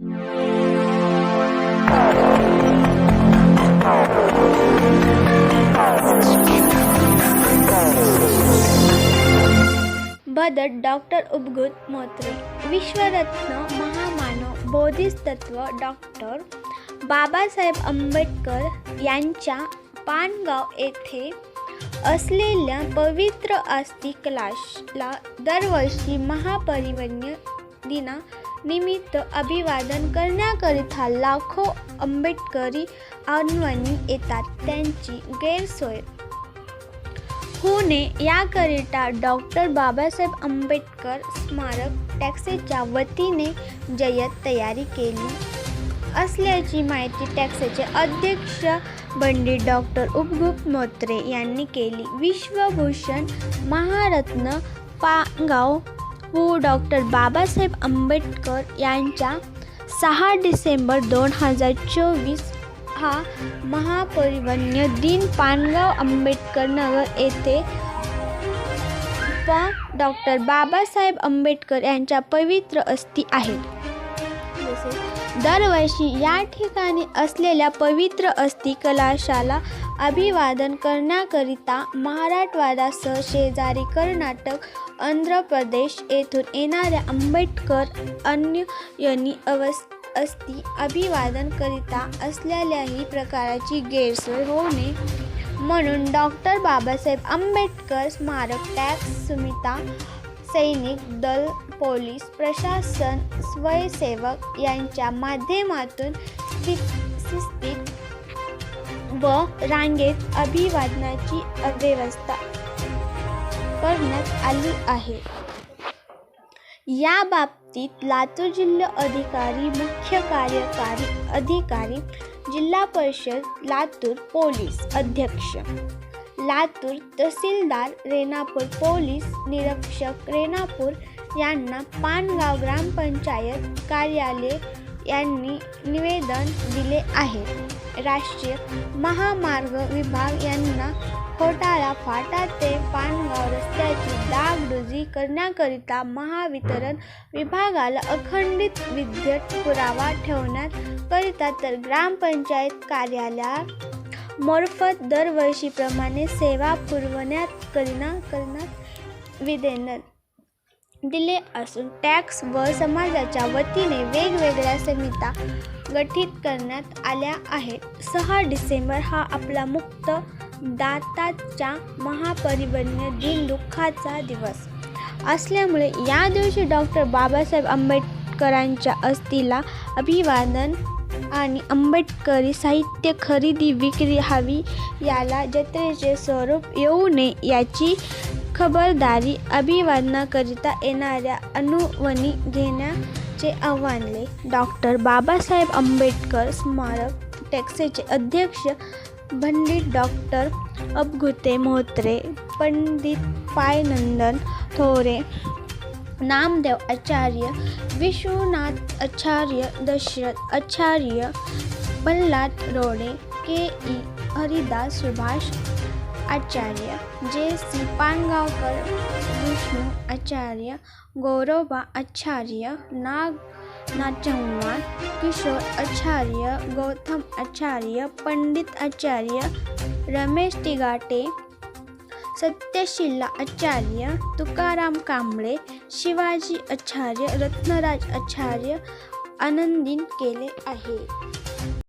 बदत doctor उपगुत Motre विश्वरत्न महामानव Bodhisattva doctor Babasaheb Ambedkar यांच्या पानगाव येथे असलेल्या पवित्र आस्तिक कलाशला दरवर्षी महापरिवन्य दिना निमित्त अभिवादन करण्याकरिता लाखो आंबेडकरी अनवणी येतात. त्यांची गैरसोय. होणे याकरिता डॉक्टर बाबासाहेब आंबेडकर स्मारक टॅक्सीच्या वतीने जय्यत तयारी केली. असल्याची माहिती टॅक्सीचे अध्यक्ष बंडी डॉक्टर उपगुप मोत्रे यांनी केली. विश्वभूषण महारत्न पागाव पू डॉक्टर बाबासाहेब आंबेडकर यांच्या सहा डिसेंबर दोन हजार चोवीस हा महापरिवन्य दिन पानगाव आंबेडकर नगर येथे व डॉक्टर बाबासाहेब आंबेडकर यांच्या पवित्र अस्थी आहेत जसे दरवर्षी या ठिकाणी असलेल्या पवित्र अस्थि कलाशाला अभिवादन करण्याकरिता महाराष्ट्रवादासह शेजारी कर्नाटक आंध्र प्रदेश येथून येणाऱ्या आंबेडकर अन्ययनी अवस् अस्थि अभिवादनकरिता असलेल्याही प्रकाराची गैरसोय होऊ नये म्हणून डॉक्टर बाबासाहेब आंबेडकर स्मारक टॅक्स सुमिता सैनिक दल पोलीस प्रशासन स्वयंसेवक यांच्या माध्यमातून शिस्तीत व रांगेत अभिवादनाची व्यवस्था करण्यात आली आहे. या बाबतीत लातूर जिल्हा अधिकारी मुख्य कार्यकारी अधिकारी जिल्हा परिषद लातूर पोलीस अध्यक्ष लातूर तहसीलदार रेणापूर पोलीस निरीक्षक रेणापूर यांना पानगाव ग्रामपंचायत कार्यालय यांनी निवेदन दिले आहे. राष्ट्रीय महामार्ग विभाग यांना खोटाळा फाटा ते पानगाव रस्त्याची डागडुजी करण्याकरिता महावितरण विभागाला अखंडित विद्युत पुरावा ठेवण्यात करिता तर ग्रामपंचायत कार्यालयात मोर्फत दरवर्षीप्रमाणे सेवा पुरवण्यात करीना करण्यात विदेन दिले असून टॅक्स व समाजाच्या वतीने वेगवेगळ्या समित्या गठीत करण्यात आल्या आहेत. सहा डिसेंबर हा आपला मुक्त दाताच्या महापरिवन्य दिन दुःखाचा दिवस असल्यामुळे या दिवशी डॉक्टर बाबासाहेब आंबेडकरांच्या अस्थीला अभिवादन आणि आंबेडकरी साहित्य खरेदी विक्री हवी याला जत्रेचे स्वरूप येऊ नये याची खबरदारी अभिवादनाकरिता येणाऱ्या अनुवनी घेण्याचे आव्हानले डॉक्टर बाबासाहेब आंबेडकर स्मारक टॅक्सेचे अध्यक्ष Pandit doctor Abgute Mohatre Pandit Payanandan Thore Namdev Acharya Vishwanath Acharya Dashrath Acharya Pralhad Rode K E Haridas Subhash Acharya J C Pangaonkar Vishnu आचार्य गौरवबा आचार्य नाग ना चव्हाण किशोर आचार्य गौतम आचार्य पंडित आचार्य रमेश तिगाटे सत्यशिला आचार्य तुकाराम कांबळे शिवाजी आचार्य रत्नराज आचार्य आनंदीन केले आहे.